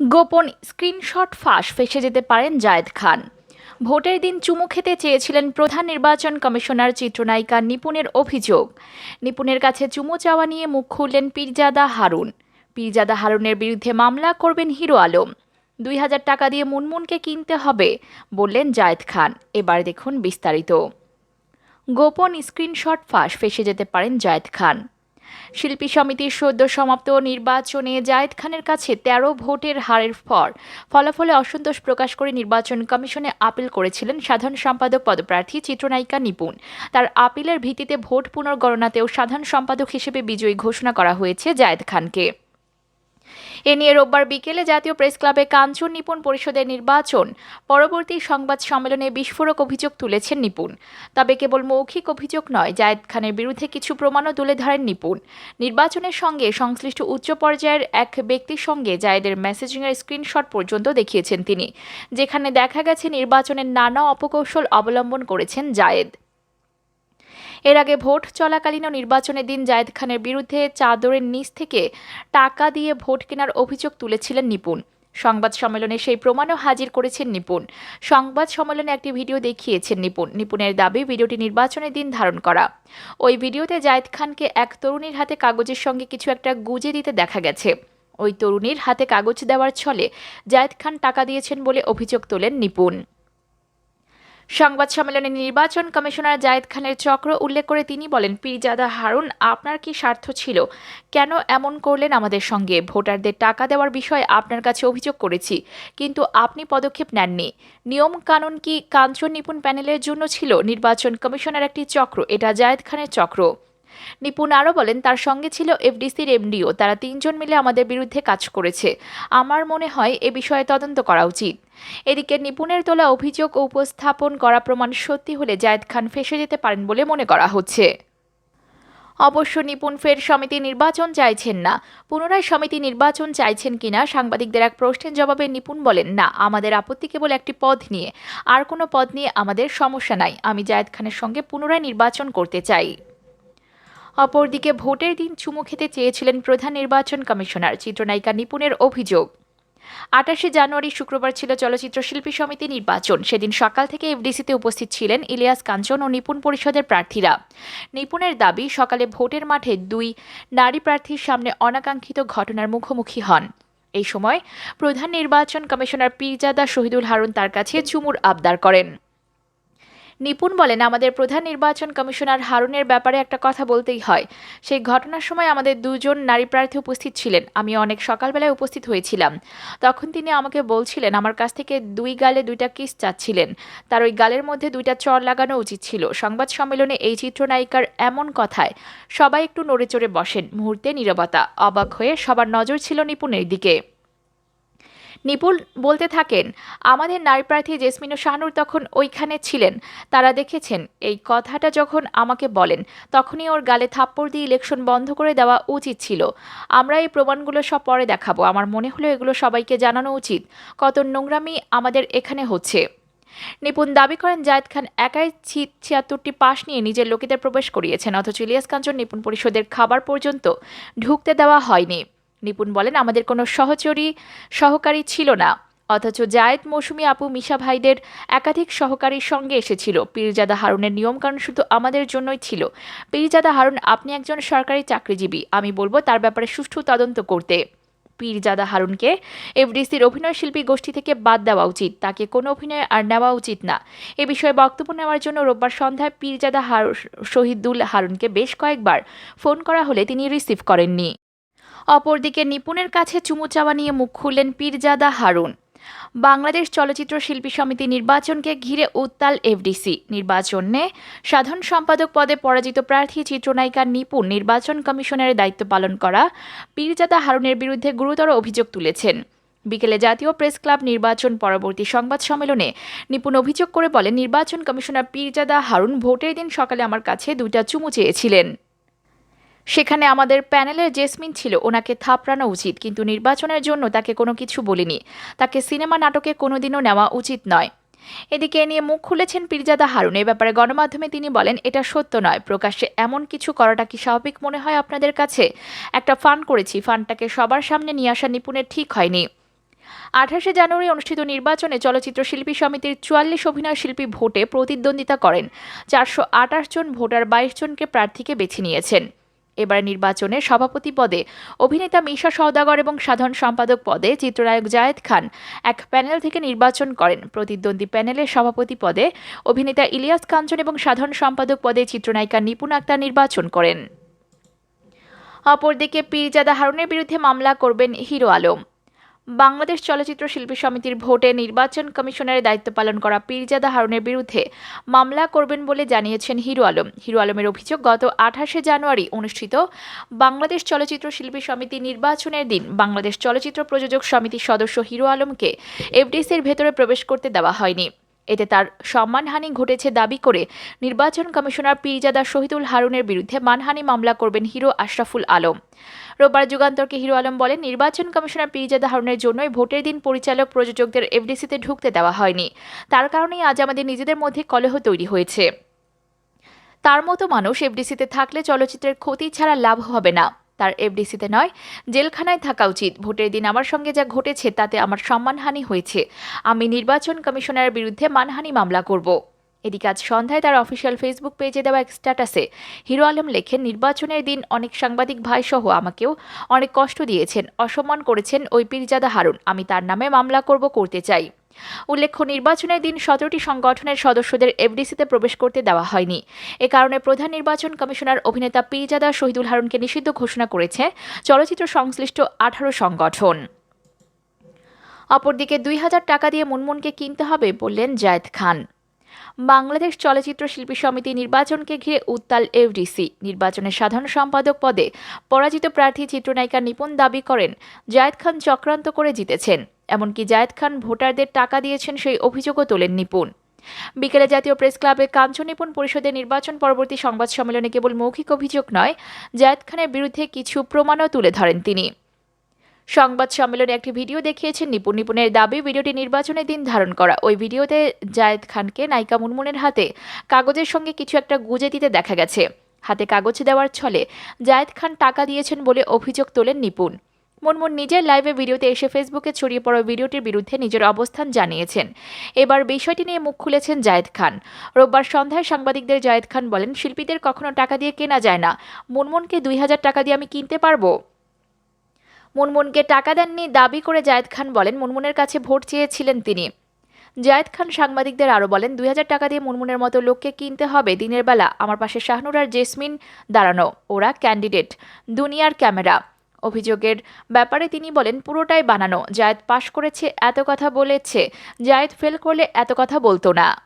গোপন স্ক্রিনশট ফাঁস ফেসে যেতে পারেন জায়েদ খান। ভোটের দিন চুমু খেতে চেয়েছিলেন প্রধান নির্বাচন কমিশনার চিত্রনায়িকা নিপুণের অভিযোগ। নিপুণের কাছে চুমু চাওয়া নিয়ে মুখ খুললেন পীরজাদা হারুন। পীরজাদা হারুনের বিরুদ্ধে মামলা করবেন হিরো আলম। দুই হাজার টাকা দিয়ে মুনমুনকে কিনতে হবে, বললেন জায়েদ খান। এবার দেখুন বিস্তারিত। গোপন স্ক্রিনশট ফাঁস ফেসে যেতে পারেন জায়েদ খান। শিল্পী সমিতির সদ্য সমাপ্ত নির্বাচনে জায়েদ খানের কাছে তেরো ভোটের হারের পর ফলাফলে অসন্তোষ প্রকাশ করে নির্বাচন কমিশনে আপিল করেছিলেন সাধারণ সম্পাদক পদপ্রার্থী চিত্রনায়িকা নিপুণ। তার আপিলের ভিত্তিতে ভোট পুনর্গণনাতেও সাধারণ সম্পাদক হিসেবে বিজয়ী ঘোষণা করা হয়েছে জায়েদ খানকে। এ নিয়ে রোববার বিকেলে জাতীয় প্রেস ক্লাবে কাঞ্চন নিপুণ পরিষদের নির্বাচন, পরবর্তী সংবাদ সম্মেলনে বিস্ফোরক অভিযোগ তুলেছেন নিপুণ। তবে কেবল মৌখিক অভিযোগ নয়, জায়েদ খানের বিরুদ্ধে কিছু প্রমাণও তুলে ধরেন নিপুণ। নির্বাচনের সঙ্গে সংশ্লিষ্ট উচ্চ পর্যায়ের এক ব্যক্তির সঙ্গে জায়েদের মেসেজিংয়ের স্ক্রিনশট পর্যন্ত দেখিয়েছেন তিনি, যেখানে দেখা গেছে নির্বাচনের নানা অপকৌশল অবলম্বন করেছেন জায়েদ। এর আগে ভোট চলাকালীন নির্বাচনের দিন জায়েদ খানের বিরুদ্ধে চাদরের নিচ থেকে টাকা দিয়ে ভোট কেনার অভিযোগ তুলেছিলেন নিপুণ। সংবাদ সম্মেলনে সেই প্রমাণও হাজির করেছেন নিপুণ। সংবাদ সম্মেলনে একটি ভিডিও দেখিয়েছেন নিপুণ। নিপুণের দাবি, ভিডিওটি নির্বাচনের দিন ধারণ করা। ওই ভিডিওতে জায়েদ খানকে এক তরুণীর হাতে কাগজের সঙ্গে কিছু একটা গুজে দিতে দেখা গেছে। ওই তরুণীর হাতে কাগজ দেওয়ার ছলে জায়েদ খান টাকা দিয়েছেন বলে অভিযোগ তোলেন নিপুণ। সংবাদ সম্মেলনে নির্বাচন কমিশনার জায়েদ খানের চক্র উল্লেখ করে তিনি বলেন, পিরিজাদা হারুন, আপনার কি স্বার্থ ছিল? কেন এমন করলেন আমাদের সঙ্গে? ভোটারদের টাকা দেওয়ার বিষয়ে আপনার কাছে অভিযোগ করেছি, কিন্তু আপনি পদক্ষেপ নেননি। নিয়ম কানুন কি কাঞ্চন নিপুণ প্যানেলের জন্য ছিল? নির্বাচন কমিশনার একটি চক্র, এটা জায়েদ খানের চক্র। নিপুণ আরও বলেন, তার সঙ্গে ছিল এফডিসির এমডিও, তারা তিনজন মিলে আমাদের বিরুদ্ধে কাজ করেছে। আমার মনে হয় এ বিষয়ে তদন্ত করা উচিত। এদিকে নিপুণের তোলা অভিযোগ উপস্থাপন করা প্রমাণ সত্যি হলে জায়েদ খান ফেসে যেতে পারেন বলে মনে করা হচ্ছে। অবশ্য নিপুণ ফের সমিতি নির্বাচন চাইছেন না। পুনরায় সমিতি নির্বাচন চাইছেন কিনা সাংবাদিকদের এক প্রশ্নের জবাবে নিপুণ বলেন, না, আমাদের আপত্তি কেবল একটি পদ নিয়ে। আর কোনো পদ নিয়ে আমাদের সমস্যা নাই। আমি জায়েদ খানের সঙ্গে পুনরায় নির্বাচন করতে চাই। অপরদিকে ভোটের দিন চুমু খেতে চেয়েছিলেন প্রধান নির্বাচন কমিশনার চিত্রনায়িকা নিপুণের অভিযোগ। আটাশে জানুয়ারি শুক্রবার ছিল চলচ্চিত্র শিল্পী সমিতি নির্বাচন। সেদিন সকাল থেকে এফডিসিতে উপস্থিত ছিলেন ইলিয়াস কাঞ্চন ও নিপুণ পরিষদের প্রার্থীরা। নিপুণের দাবি, সকালে ভোটের মাঠে দুই নারী প্রার্থীর সামনে অনাকাঙ্ক্ষিত ঘটনার মুখোমুখি হন। এই সময় প্রধান নির্বাচন কমিশনার পীরজাদা শহীদুল হারুন তার কাছে চুমুর আবদার করেন। নিপুণ বলেন, আমাদের প্রধান নির্বাচন কমিশনার হারুনের ব্যাপারে একটা কথা বলতেই হয়। সেই ঘটনার সময় আমাদের দুজন নারী প্রার্থী উপস্থিত ছিলেন। আমি অনেক সকালবেলায় উপস্থিত হয়েছিলাম। তখন তিনি আমাকে বলছিলেন, আমার কাছ থেকে দুই গালে দুইটা কিস চাচ্ছিলেন। তার ওই গালের মধ্যে দুইটা চর লাগানো উচিত ছিল। সংবাদ সম্মেলনে এই চিত্রনায়িকার এমন কথায় সবাই একটু নড়ে চড়ে বসেন। মুহূর্তে নীরবতা, অবাক হয়ে সবার নজর ছিল নিপুণের দিকে। নিপুল বলতে থাকেন, আমাদের নারী প্রার্থী জেসমিন ও শাহনুর তখন ওইখানে ছিলেন। তারা দেখেছেন, এই কথাটা যখন আমাকে বলেন, তখনই ওর গালে থাপ্পড় দিয়ে ইলেকশন বন্ধ করে দেওয়া উচিত ছিল। আমরা এই প্রমাণগুলো সব পরে দেখাবো। আমার মনে হলো এগুলো সবাইকে জানানো উচিত। কত নোংরামি আমাদের এখানে হচ্ছে। নিপুণ দাবি করেন, জায়েদ খান একাই ছিয়াত্তরটি পাশ নিয়ে নিজের লোকেদের প্রবেশ করিয়েছেন, অথচ ইলিয়াস কাঞ্চন নিপুণ পরিষদের খাবার পর্যন্ত ঢুকতে দেওয়া হয়নি। নিপুণ বলেন, আমাদের কোনো সহচরী সহকারী ছিল না। অথচ জায়েদ মৌসুমি আপু মিশা ভাইদের একাধিক সহকারীর সঙ্গে এসেছিল। পীরজাদা হারুনের নিয়মকানুন শুধু আমাদের জন্যই ছিল। পীরজাদা হারুন, আপনি একজন সরকারি চাকরিজীবী। আমি বলব, তার ব্যাপারে সুষ্ঠু তদন্ত করতে। পীরজাদা হারুনকে এফডিসির অভিনয় শিল্পী গোষ্ঠী থেকে বাদ দেওয়া উচিত। তাকে কোনো অভিনয় আর নেওয়া উচিত না। এ বিষয়ে বক্তব্য নেওয়ার জন্য রোববার সন্ধ্যায় পীরজাদা শহীদুল হারুনকে বেশ কয়েকবার ফোন করা হলে তিনি রিসিভ করেননি। অপরদিকে নিপুণের কাছে চুমু চাওয়া নিয়ে মুখ খুললেন পীরজাদা হারুন। বাংলাদেশ চলচ্চিত্র শিল্পী সমিতি নির্বাচনকে ঘিরে উত্তাল এফডিসি। নির্বাচনে সাধারণ সম্পাদক পদে পরাজিত প্রার্থী চিত্রনায়িকা নিপুণ নির্বাচন কমিশনের দায়িত্ব পালন করা পীরজাদা হারুনের বিরুদ্ধে গুরুতর অভিযোগ তুলেছেন। বিকেলে জাতীয় প্রেস ক্লাব নির্বাচন পরবর্তী সংবাদ সম্মেলনে নিপুণ অভিযোগ করে বলেন, নির্বাচন কমিশনার পীরজাদা হারুন ভোটের দিন সকালে আমার কাছে দুইটা চুমু চেয়েছিলেন। সেখানে আমাদের প্যানেলের জেসমিন ছিল, ওনাকে থাপড়ানো উচিত, কিন্তু নির্বাচনের জন্য তাকে কোনো কিছু বলিনি। তাকে সিনেমা নাটকে কোনোদিনও নেওয়া উচিত নয়। এদিকে নিয়ে মুখ খুলেছেন পীরজাদা হারুন। এ ব্যাপারে গণমাধ্যমে তিনি বলেন, এটা সত্য নয়। প্রকাশ্যে এমন কিছু করাটা কি স্বাভাবিক মনে হয় আপনাদের কাছে? একটা ফান করেছি, ফানটাকে সবার সামনে নিয়ে আসা নিপুণের ঠিক হয়নি। আঠাশে জানুয়ারি অনুষ্ঠিত নির্বাচনে চলচ্চিত্র শিল্পী সমিতির চুয়াল্লিশ অভিনয় শিল্পী ভোটে প্রতিদ্বন্দ্বিতা করেন। চারশো আঠাশ জন ভোটার বাইশ জনকে প্রার্থীকে বেছে নিয়েছেন। এবার নির্বাচনে সভাপতি পদে অভিনেতা মিশা সওদাগর এবং সাধারণ সম্পাদক পদে চিত্রনায়ক জায়েদ খান। এক প্যানেল থেকে নির্বাচন করেন। প্রতিদ্বন্দ্বী প্যানেলের সভাপতি পদে অভিনেতা ইলিয়াস কাঞ্চন এবং সাধারণ সম্পাদক পদে চিত্রনায়িকা নিপুণ আক্তার নির্বাচন করেন। অপরদিকে পীরজাদা হারুনের বিরুদ্ধে মামলা করবেন হিরো আলম। বাংলাদেশ চলচ্চিত্র শিল্পী সমিতির ভোটে নির্বাচন কমিশনের দায়িত্ব পালন করা পীরজাদা হারুনের বিরুদ্ধে মামলা করবেন বলে জানিয়েছেন হিরু আলম। হিরু আলমের অভিযোগ, গত আঠাশে জানুয়ারি অনুষ্ঠিত বাংলাদেশ চলচ্চিত্র শিল্পী সমিতি নির্বাচনের দিন বাংলাদেশ চলচ্চিত্র প্রযোজক সমিতির সদস্য হিরু আলমকে এফডিসির ভেতরে প্রবেশ করতে দেওয়া হয়নি। এতে তার সম্মানহানি ঘটেছে দাবি করে নির্বাচন কমিশনার পীরজাদা শহীদুল হারুনের বিরুদ্ধে মানহানি মামলা করবেন হিরো আশরাফুল আলম। রোববার যুগান্তরকে হিরো আলম বলেন, নির্বাচন কমিশনার পীরজাদা হারুনের জন্যই ভোটের দিন পরিচালক প্রযোজকদের এফডিসিতে ঢুকতে দেওয়া হয়নি। তার কারণেই আজ আমাদের নিজেদের মধ্যে কলহ তৈরি হয়েছে। তার মতো মানুষ এফডিসিতে থাকলে চলচ্চিত্রের ক্ষতি ছাড়া লাভ হবে না। তার এফডিসিতে নয়। জেলখানায় থাকা উচিত। ভোটের দিন আমার সঙ্গে যা ঘটেছে তাতে আমার সম্মানহানি হয়েছে। আমি নির্বাচন কমিশনারের বিরুদ্ধে মানহানি মামলা করব। এদিকে আজ সন্ধ্যায় তার অফিসিয়াল ফেসবুক পেজে দেওয়া এক স্ট্যাটাসে হিরো আলম লেখেন, নির্বাচনের দিন অনেক সাংবাদিক ভাই সহ আমাকেও অনেক কষ্ট দিয়েছেন, অসম্মান করেছেন ওই পীরজাদা হারুন। আমি তার নামে মামলা করব, করতে চাই। উল্লেখ্য, নির্বাচনের দিন সতেরোটি সংগঠনের সদস্যদের এফডিসিতে প্রবেশ করতে দেওয়া হয়নি। এ কারণে প্রধান নির্বাচন কমিশনার অভিনেতা পিজাদা শহীদুল হারুনকে নিষিদ্ধ ঘোষণা করেছে চলচ্চিত্র সংশ্লিষ্ট আঠারো সংগঠন। অপরদিকে দুই হাজার টাকা দিয়ে মুনমুনকে কিনতে হবে বললেন জায়েদ খান। বাংলাদেশ চলচ্চিত্র শিল্পী সমিতি নির্বাচনকে ঘিরে উত্তাল এফডিসি নির্বাচনের সাধারণ সম্পাদক পদে পরাজিত প্রার্থী চিত্রনায়িকা নিপুণ দাবি করেন, জায়েদ খান চক্রান্ত করে জিতেছেন। এমনকি জায়েদ খান ভোটারদের টাকা দিয়েছেন সেই অভিযোগও তোলেন নিপুণ। বিকেলে জাতীয় প্রেস ক্লাবে কাঞ্চন নিপুণ পরিষদের নির্বাচন পরবর্তী সংবাদ সম্মেলনে কেবল মৌখিক অভিযোগ নয়, জায়েদ খানের বিরুদ্ধে কিছু প্রমাণও তুলে ধরেন তিনি। সংবাদ সম্মেলনে একটি ভিডিও দেখিয়েছেন নিপুণ। নিপুণের দাবি, ভিডিওটি নির্বাচনের দিন ধারণ করা। ওই ভিডিওতে জায়েদ খানকে নায়িকা মুনমুনের হাতে কাগজের সঙ্গে কিছু একটা গুজে দিতে দেখা গেছে। হাতে কাগজ দেওয়ার ছলে জায়েদ খান টাকা দিয়েছেন বলে অভিযোগ তোলেন নিপুণ। মুনমুন নিজের লাইভে ভিডিওতে এসে ফেসবুকে ছড়িয়ে পড়া ভিডিওটির বিরুদ্ধে নিজের অবস্থান জানিয়েছেন। এবার বিষয়টি নিয়ে মুখ খুলেছেন জায়েদ খান। রোববার সন্ধ্যায় সাংবাদিকদের জায়েদ খান বলেন, শিল্পীদের কখনো টাকা দিয়ে কেনা যায় না। মুনমুনকে দুই হাজার টাকা দিয়ে আমি কিনতে পারব? মুনমুনকে টাকা দেননি দাবি করে জায়েদ খান বলেন মুনমুনের কাছে ভোট চেয়েছিলেন তিনি। জায়েদ খান সাংবাদিকদের আরও বলেন, দুই হাজার টাকা দিয়ে মুনমুনের মতো লোককে কিনতে হবে। দিনের বেলা আমার পাশে শাহনুর আর জেসমিন দাঁড়ানো। ওরা ক্যান্ডিডেট দুনিয়ার ক্যামেরা অভিযোগের ব্যাপারে তিনি বলেন, পুরোটাই বানানো। জায়েদ পাশ করেছে, এত কথা বলেছে। জায়েদ ফেল করলে এত কথা বলতো না।